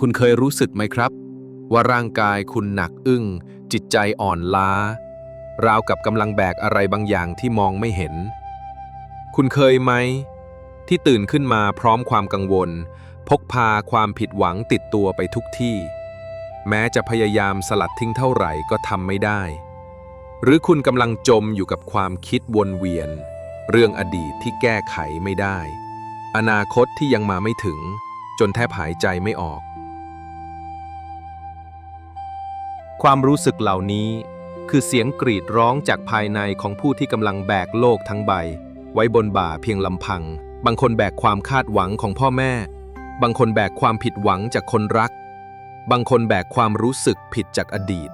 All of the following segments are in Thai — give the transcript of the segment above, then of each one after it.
คุณเคยรู้สึกไหมครับ ว่าร่างกายคุณหนักอึ้ง จิตใจอ่อนล้า ราวกับกำลังแบกอะไรบางอย่างที่มองไม่เห็น คุณเคยไหม ที่ตื่นขึ้นมาพร้อมความกังวล พกพาความผิดหวังติดตัวไปทุกที่ แม้จะพยายามสลัดทิ้งเท่าไหร่ก็ทำไม่ได้ หรือคุณกำลังจมอยู่กับความคิดวนเวียน เรื่องอดีตที่แก้ไขไม่ได้ อนาคตที่ยังมาไม่ถึง จนแทบหายใจไม่ออก ความรู้สึกเหล่านี้คือเสียงกรีดร้องจากภายในของผู้ที่กำลังแบกโลกทั้งใบ ไว้บนบ่าเพียงลำพัง บางคนแบกความคาดหวังของพ่อแม่ บางคนแบกความผิดหวังจากคนรัก บางคนแบกความรู้สึกผิดจากอดีต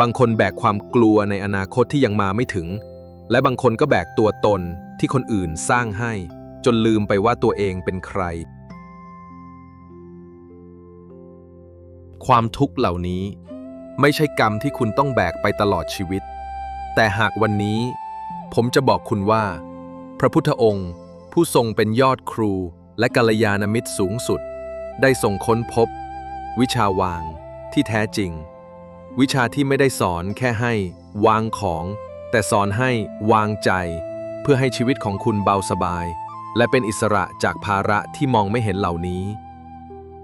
บางคนแบกความกลัวในอนาคตที่ยังมาไม่ถึง และบางคนก็แบกตัวตนที่คนอื่นสร้างให้ จนลืมไปว่าตัวเองเป็นใคร ความทุกข์เหล่านี้ ไม่ใช่กรรมที่คุณต้องแบกไปตลอดชีวิต แต่หากวันนี้ ผมจะบอกคุณว่า พระพุทธองค์ ผู้ทรงเป็นยอดครู และกัลยาณมิตรสูงสุด ได้ทรงค้นพบ วิชาวางที่แท้จริง วิชาที่ไม่ได้สอนแค่ให้ วางของ แต่สอนให้วางใจ เพื่อให้ชีวิตของคุณเบาสบาย และเป็นอิสระจากภาระที่มองไม่เห็นเหล่านี้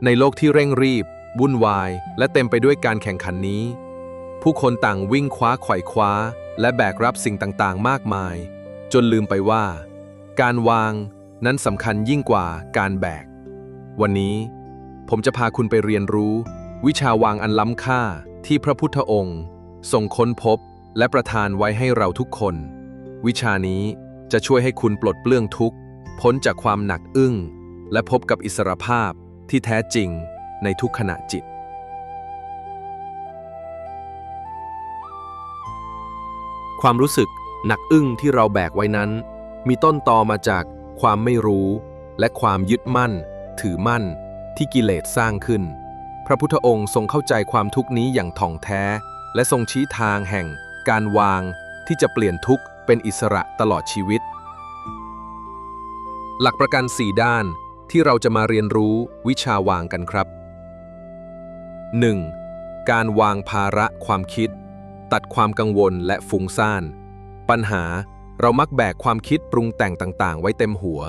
ในโลกที่เร่งรีบ วุ่นวาย และเต็มไปด้วยการแข่งขันนี้ ผู้คนต่างวิ่งคว้าไขว่คว้า และแบกรับสิ่งต่างๆ มากมาย จนลืมไปว่า การวางนั้นสำคัญยิ่งกว่าการแบก วันนี้ ผมจะพาคุณไปเรียนรู้ วิชาวางอันล้ำค่าที่พระพุทธองค์ทรงค้นพบและประทานไว้ให้เราทุกคน วิชานี้จะช่วยให้คุณปลดเปลื้องทุกข์ พ้นจากความหนักอึ้ง และพบกับอิสรภาพที่แท้จริง ในทุกขณะจิต ความรู้สึกหนักอึ้งที่เราแบกไว้นั้น มีต้นตอมาจากความไม่รู้ และความยึดมั่น ถือมั่น ที่กิเลสสร้างขึ้น พระพุทธองค์ทรงเข้าใจความทุกนี้อย่างถ่องแท้ และทรงชี้ทางแห่ง การวางที่จะเปลี่ยนทุกข์เป็นอิสระตลอดชีวิต หลักประกัน 4 ด้านที่เราจะมาเรียนรู้วิชาวางกันครับ 1. การวางภาระความคิด ตัดความกังวลและฟุ้งซ่าน ปัญหาเรามักแบกความคิดปรุงแต่งต่างๆ ไว้เต็มหัว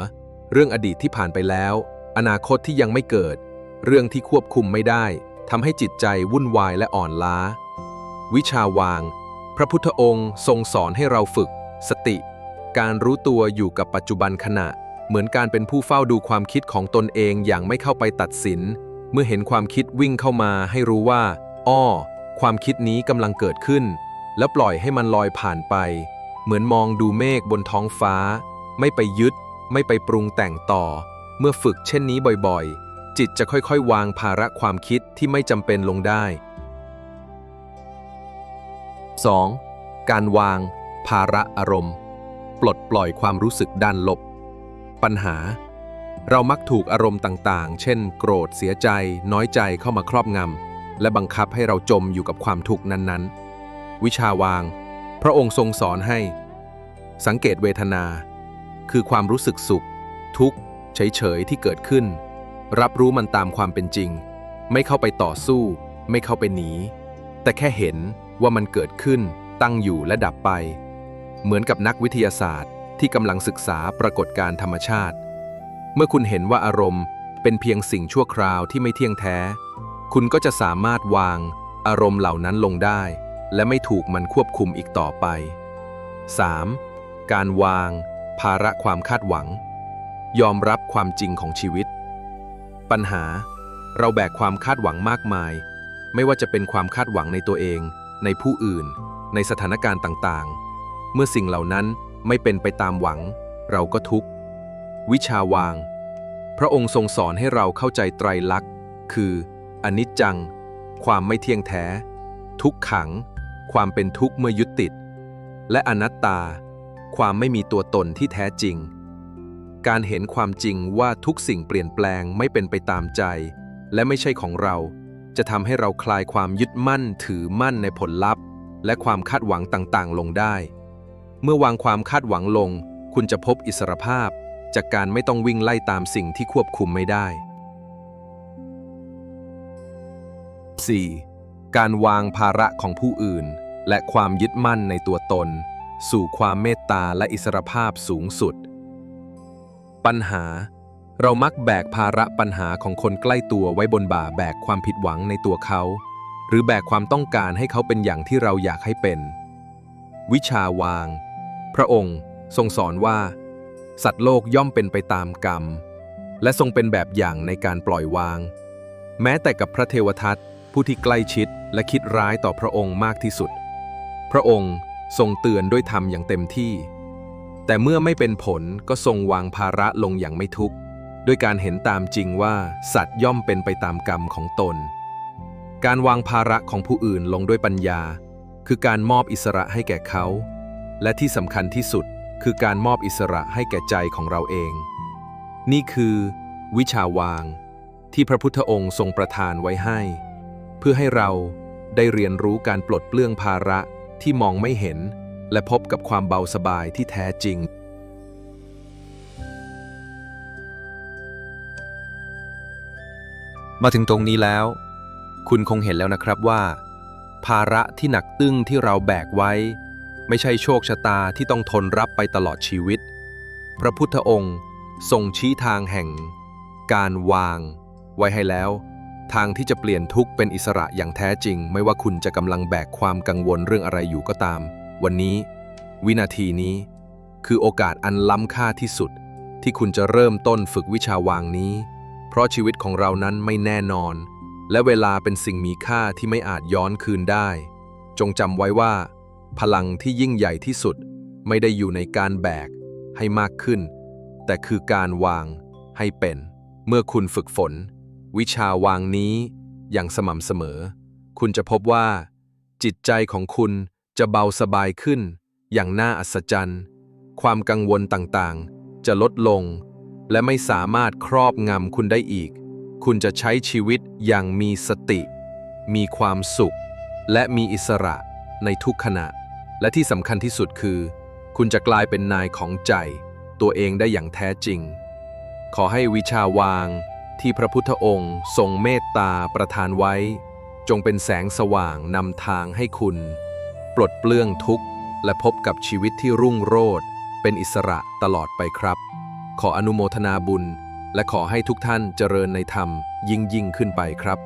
เรื่องอดีตที่ผ่านไปแล้ว อนาคตที่ยังไม่เกิด เรื่องที่ควบคุมไม่ได้ทำให้จิตใจวุ่นวายและอ่อนล้า วิชาวาง พระพุทธองค์ทรงสอนให้เราฝึก สติ การรู้ตัวอยู่กับปัจจุบันขณะ เหมือนการเป็นผู้เฝ้าดูความคิดของตนเองอย่างไม่เข้าไปตัดสิน เมื่อเห็นความคิดวิ่งเข้ามาให้รู้ว่า อ้อ ความคิดนี้กำลังเกิดขึ้น แล้วปล่อยให้มันลอยผ่านไป เหมือนมองดูเมฆบนท้องฟ้า ไม่ไปยึด ไม่ไปปรุงแต่งต่อ เมื่อฝึกเช่นนี้บ่อยๆ จิตจะค่อยๆ วางภาระความคิดที่ไม่จำเป็นลงได้ 2. การวาง ภาระอารมณ์ ปลดปล่อยความรู้สึกด้านลบ ปัญหา เรามักถูกอารมณ์ต่างๆ เช่น โกรธ เสียใจ น้อยใจเข้ามาครอบงำ และบังคับให้เราจมอยู่กับความทุกข์นั้นๆ วิชาวาง พระองค์ทรงสอนให้ สังเกตเวทนา คือความรู้สึกสุข ทุกข์เฉยๆที่เกิดขึ้น รับรู้มันตามความเป็นจริง ไม่เข้าไปต่อสู้ ไม่เข้าไปหนี แต่แค่เห็นว่ามันเกิดขึ้น ตั้งอยู่และดับไป เหมือนกับนักวิทยาศาสตร์ที่กำลังศึกษาปรากฏการธรรมชาติ เมื่อคุณเห็นว่าอารมณ์เป็นเพียงสิ่งชั่วคราวที่ไม่เที่ยงแท้ คุณก็จะสามารถวางอารมณ์เหล่านั้นลงได้ และไม่ถูกมันควบคุมอีกต่อไป 3. การวาง ภาระความคาดหวัง ยอมรับความจริงของชีวิต ปัญหา เราแบกความคาดหวังมากมาย ไม่ว่าจะเป็นความคาดหวังในตัวเอง ในผู้อื่น ในสถานการณ์ต่างๆ เมื่อสิ่งเหล่านั้นไม่เป็นไปตามหวัง เราก็ทุกข์ วิชาวาง พระองค์ทรงสอนให้เราเข้าใจไตรลักษณ์ คือ อนิจจัง ความไม่เที่ยงแท้ ทุกขัง ความเป็นทุกข์เมื่อยึดติด และอนัตตา ความไม่มีตัวตนที่แท้จริง การเห็นความจริงว่าทุกสิ่งเปลี่ยนแปลงไม่เป็นไปตามใจ และไม่ใช่ของเรา จะทำให้เราคลายความยึดมั่นถือมั่นในผลลัพธ์ และความคาดหวังต่างๆ ลงได้ เมื่อวางความคาดหวังลง คุณจะพบอิสรภาพ จากการไม่ต้องวิ่งไล่ตามสิ่งที่ควบคุมไม่ได้ 4. การวางภาระของผู้อื่น และความยึดมั่นในตัวตน สู่ความเมตตาและอิสรภาพสูงสุด ปัญหา เรามักแบกภาระปัญหาของคนใกล้ตัวไว้บนบ่าแบกความผิดหวังในตัวเขา หรือแบกความต้องการให้เขาเป็นอย่างที่เราอยากให้เป็น วิชาวาง พระองค์ทรงสอนว่า สัตว์โลกย่อมเป็นไปตามกรรม และทรงเป็นแบบอย่างในการปล่อยวาง แม้แต่กับพระเทวทัตผู้ที่ใกล้ชิดและคิดร้ายต่อพระองค์มากที่สุด พระองค์ทรงเตือนด้วยธรรมอย่างเต็มที่ แต่เมื่อไม่เป็นผลก็ทรงวางภาระลงอย่างไม่ทุกข์ด้วยการเห็นตามจริงว่าสัตว์ย่อมเป็นไปตามกรรมของตน การวางภาระของผู้อื่นลงด้วยปัญญา คือการมอบอิสระให้แก่เขา และที่สำคัญที่สุด คือการมอบอิสระให้แก่ใจของเราเอง นี่คือ วิชาวาง ที่พระพุทธองค์ทรงประทานไว้ให้ เพื่อให้เราได้เรียนรู้การปลดเปลื้องภาระที่มองไม่เห็น และพบกับความเบาสบายที่แท้จริง มาถึงตรงนี้แล้ว คุณคงเห็นแล้วนะครับว่า ภาระที่หนักตึ้งที่เราแบกไว้ ไม่ใช่โชคชะตาที่ต้องทนรับไปตลอดชีวิต พระพุทธองค์ทรงชี้ทางแห่ง การวาง ไว้ให้แล้ว ทางที่จะเปลี่ยนทุกข์เป็นอิสระอย่างแท้จริง ไม่ว่าคุณจะกำลังแบกความกังวลเรื่องอะไรอยู่ก็ตาม วันนี้ วินาทีนี้ คือโอกาสอันล้ำค่าที่สุด ที่คุณจะเริ่มต้นฝึกวิชาวางนี้ เพราะชีวิตของเรานั้นไม่แน่นอน และเวลาเป็นสิ่งมีค่าที่ไม่อาจย้อนคืนได้ จงจำไว้ว่า พลังที่ยิ่งใหญ่ที่สุดไม่ได้อยู่ในการแบกให้มากขึ้น แต่คือการวางให้เป็น เมื่อคุณฝึกฝน วิชาวางนี้อย่างสม่ำเสมอ คุณจะพบว่า จิตใจของคุณจะเบาสบายขึ้น อย่างน่าอัศจรรย์ ความกังวลต่างๆ จะลดลง และไม่สามารถครอบงำคุณได้อีก คุณจะใช้ชีวิตอย่างมีสติ มีความสุข และมีอิสระในทุกขณะ และที่สำคัญที่สุดคือ คุณจะกลายเป็นนายของใจ ตัวเองได้อย่างแท้จริง ขอให้วิชาวางที่พระพุทธองค์ทรงเมตตาประทานไว้ จงเป็นแสงสว่างนำทางให้คุณ ปลดเปลื้องทุกข์ และพบกับชีวิตที่รุ่งโรจน์เป็นอิสระตลอดไปครับ ขออนุโมทนาบุญ และขอให้ทุกท่านเจริญในธรรมยิ่งยิ่งขึ้นไปครับ